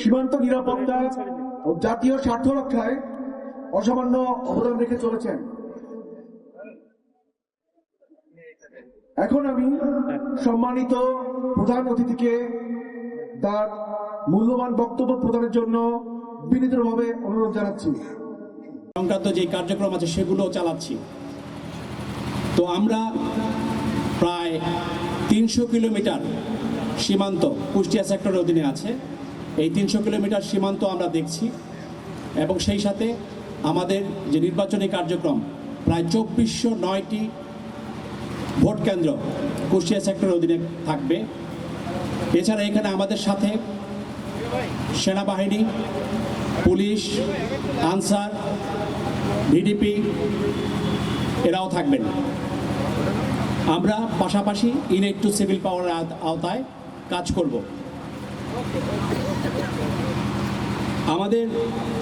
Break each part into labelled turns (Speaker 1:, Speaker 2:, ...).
Speaker 1: সীমান্ত নিরাপত্তা ও জাতীয় স্বার্থ রক্ষায় অসামান্য অবদান রেখে চলেছেন। এখন আমি সম্মানিত প্রধান অতিথিকে তার মূল্যবান বক্তব্য প্রদানের জন্য বিনীতভাবে অনুরোধ জানাচ্ছি।
Speaker 2: সংক্রান্ত যে কার্যক্রম আছে সেগুলো চালাচ্ছি। তো আমরা প্রায় তিনশো কিলোমিটার সীমান্ত কুষ্টিয়া সেক্টরের অধীনে আছে। এই তিনশো কিলোমিটার সীমান্ত আমরা দেখছি এবং সেই সাথে আমাদের যে নির্বাচনী কার্যক্রম, প্রায় চব্বিশশো নয়টি ভোট কেন্দ্র কুষ্টিয়া সেক্টরের অধীনে থাকবে। এছাড়া এখানে আমাদের সাথে সেনাবাহিনী, পুলিশ, আনসার, ভিডিপি এরাও থাকবেন। আমরা পাশাপাশি ইনেট টু সিভিল পাওয়ারের আওতায় কাজ করব। আমাদের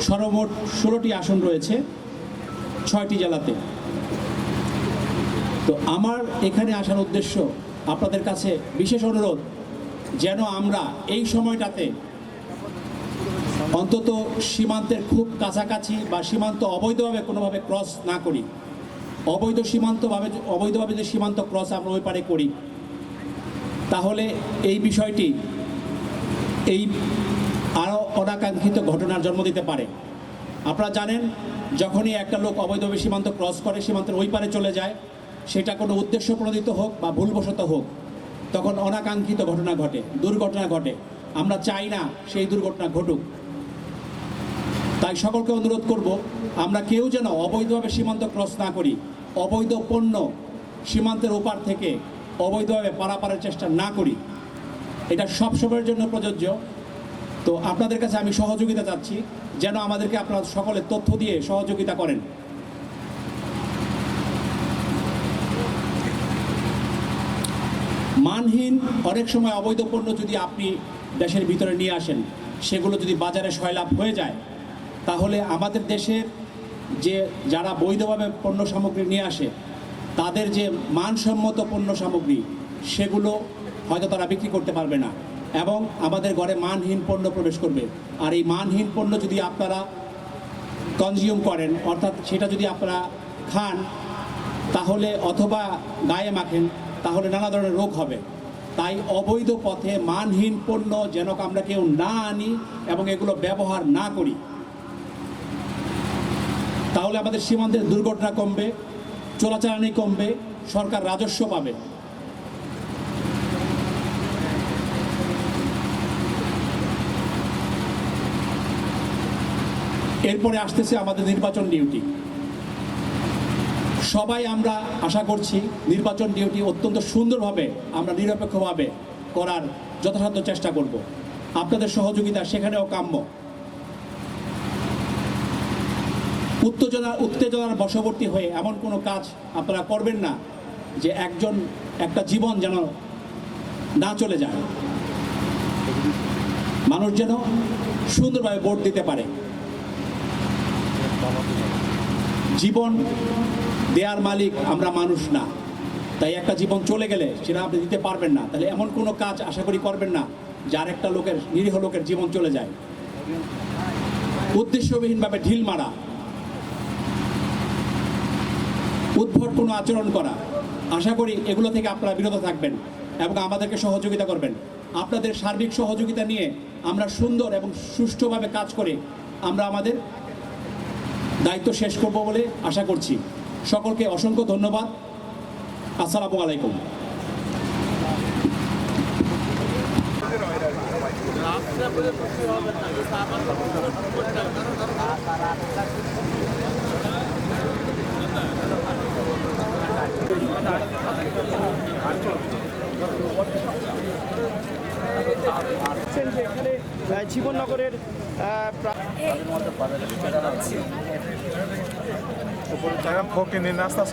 Speaker 2: সর্বমোট ষোলোটি আসন রয়েছে, ছয়টি জেলাতে। তো আমার এখানে আসার উদ্দেশ্য আপনাদের কাছে বিশেষ অনুরোধ, যেন আমরা এই সময়টাতে অন্তত সীমান্তের খুব কাছাকাছি বা সীমান্ত অবৈধভাবে কোনোভাবে ক্রস না করি। অবৈধ সীমান্তভাবে, অবৈধভাবে যে সীমান্ত ক্রস আমরা ওই পারে করি। তাহলে এই বিষয়টি, এই আরও অনাকাঙ্ক্ষিত ঘটনার জন্ম দিতে পারে। আপনারা জানেন, যখনই একটা লোক অবৈধভাবে সীমান্ত ক্রস করে, সীমান্তের ওই পারে চলে যায়, সেটা কোনো উদ্দেশ্য প্রণোদিত হোক বা ভুলবশত হোক, তখন অনাকাঙ্ক্ষিত ঘটনা ঘটে, দুর্ঘটনা ঘটে। আমরা চাই না সেই দুর্ঘটনা ঘটুক। তাই সকলকে অনুরোধ করব, আমরা কেউ যেন অবৈধভাবে সীমান্ত ক্রস না করি, অবৈধ পণ্য সীমান্তের ওপার থেকে অবৈধভাবে পারাপারের চেষ্টা না করি। এটা সব সময়ের জন্য প্রযোজ্য। তো আপনাদের কাছে আমি সহযোগিতা চাচ্ছি, যেন আমাদেরকে আপনারা সকলে তথ্য দিয়ে সহযোগিতা করেন। মানহীন অনেক সময় অবৈধ পণ্য যদি আপনি দেশের ভিতরে নিয়ে আসেন, সেগুলো যদি বাজারে সয়লাভ হয়ে যায়, তাহলে আমাদের দেশের যে যারা বৈধভাবে পণ্য সামগ্রী নিয়ে আসে তাদের যে মানসম্মত পণ্য সামগ্রী, সেগুলো হয়তো তারা বিক্রি করতে পারবে না। এবং আমাদের ঘরে মানহীন পণ্য প্রবেশ করবে। আর এই মানহীন পণ্য যদি আপনারা কনজিউম করেন, অর্থাৎ সেটা যদি আপনারা খান, তাহলে অথবা গায়ে মাখেন, তাহলে নানা ধরনের রোগ হবে। তাই অবৈধ পথে মানহীন পণ্য যেন আমরা কেউ না আনি এবং এগুলো ব্যবহার না করি। তাহলে আমাদের সীমান্তের দুর্ঘটনা কমবে। চোরাচালানি কমবে, সরকার রাজস্ব পাবে। এরপরে আসতেছে আমাদের নির্বাচন ডিউটি। সবাই আমরা আশা করছি নির্বাচন ডিউটি অত্যন্ত সুন্দরভাবে আমরা নিরপেক্ষভাবে করার যথাসাধ্য চেষ্টা করব। আপনাদের সহযোগিতা সেখানেও কাম্য। উত্তেজনা, উত্তেজনার বশবর্তী হয়ে এমন কোনো কাজ আপনারা করবেন না যে একজন, একটা জীবন যেন না চলে যায়। মানুষ যেন সুন্দরভাবে ভোট দিতে পারে। জীবন দেয়ার মালিক আমরা মানুষ না। তাই একটা জীবন চলে গেলে সেটা আপনি দিতে পারবেন না। তাহলে এমন কোনো কাজ আশা করি করবেন না যার একটা লোকের, নিরীহ লোকের জীবন চলে যায়। উদ্দেশ্যবিহীনভাবে ঢিল মারা। উদ্ভট কোনো আচরণ করা। আশা করি এগুলো থেকে আপনারা বিরত থাকবেন এবং আমাদেরকে সহযোগিতা করবেন। আপনাদের সার্বিক সহযোগিতা নিয়ে আমরা সুন্দর এবং সুষ্ঠুভাবে কাজ করে আমরা আমাদের দায়িত্ব শেষ করব বলে আশা করছি। সকলকে অসংখ্য ধন্যবাদ। আসসালামু আলাইকুম।
Speaker 3: যে এখানে জীবননগরের আহ, প্রা-
Speaker 4: ফকিনি নাস্তা